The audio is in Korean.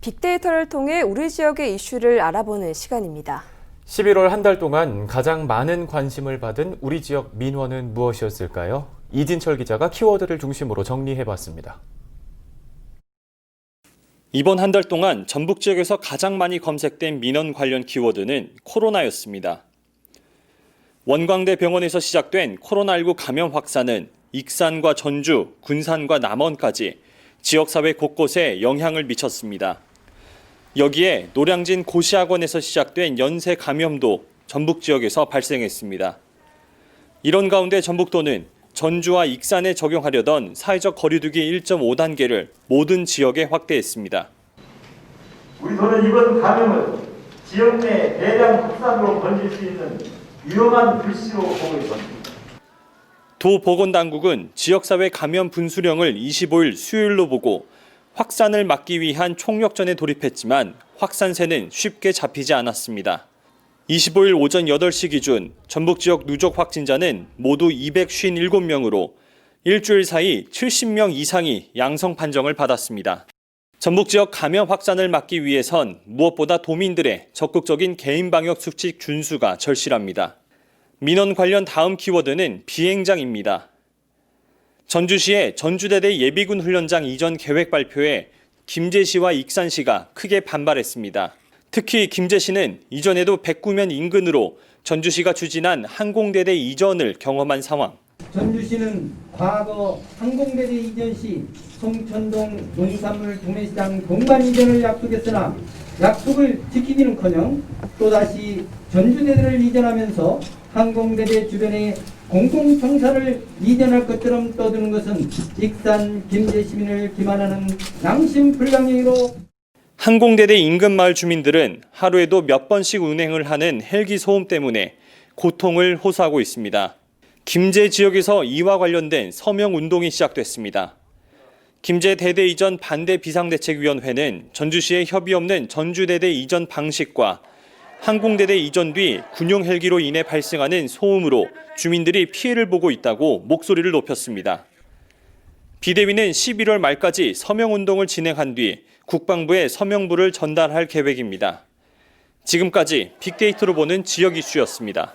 빅데이터를 통해 우리 지역의 이슈를 알아보는 시간입니다. 11월 한 달 동안 가장 많은 관심을 받은 우리 지역 민원은 무엇이었을까요? 이진철 기자가 키워드를 중심으로 정리해봤습니다. 이번 한 달 동안 전북 지역에서 가장 많이 검색된 민원 관련 키워드는 코로나였습니다. 원광대 병원에서 시작된 코로나19 감염 확산은 익산과 전주, 군산과 남원까지 지역사회 곳곳에 영향을 미쳤습니다. 여기에 노량진 고시학원에서 시작된 연쇄 감염도 전북 지역에서 발생했습니다. 이런 가운데 전북도는 전주와 익산에 적용하려던 사회적 거리두기 1.5단계를 모든 지역에 확대했습니다. 우리 도는 이번 감염을 지역 내 대량 확산으로 번질 수 있는 위험한 불씨로 보고 있습니다. 도 보건당국은 지역사회 감염 분수령을 25일 수요일로 보고 확산을 막기 위한 총력전에 돌입했지만 확산세는 쉽게 잡히지 않았습니다. 25일 오전 8시 기준 전북 지역 누적 확진자는 모두 257명으로 일주일 사이 70명 이상이 양성 판정을 받았습니다. 전북 지역 감염 확산을 막기 위해선 무엇보다 도민들의 적극적인 개인 방역 수칙 준수가 절실합니다. 민원 관련 다음 키워드는 비행장입니다. 전주시의 전주대대 예비군 훈련장 이전 계획 발표에 김제시와 익산시가 크게 반발했습니다. 특히 김제시는 이전에도 백구면 인근으로 전주시가 추진한 항공대대 이전을 경험한 상황. 전주시는 과거 항공대대 이전 시 송천동 농산물 도매시장 공간 이전을 약속했으나 약속을 지키기는커녕 또다시 전주대대를 이전하면서 항공대대 주변에 공공청사를 이전할 것처럼 떠드는 것은 익산 김제 시민을 기만하는 양심불량행위로 항공대대 인근 마을 주민들은 하루에도 몇 번씩 운행을 하는 헬기 소음 때문에 고통을 호소하고 있습니다. 김제 지역에서 이와 관련된 서명 운동이 시작됐습니다. 김제 대대 이전 반대 비상대책위원회는 전주시에 협의 없는 전주대대 이전 방식과 항공대대 이전 뒤 군용 헬기로 인해 발생하는 소음으로 주민들이 피해를 보고 있다고 목소리를 높였습니다. 비대위는 11월 말까지 서명 운동을 진행한 뒤 국방부에 서명부를 전달할 계획입니다. 지금까지 빅데이터로 보는 지역 이슈였습니다.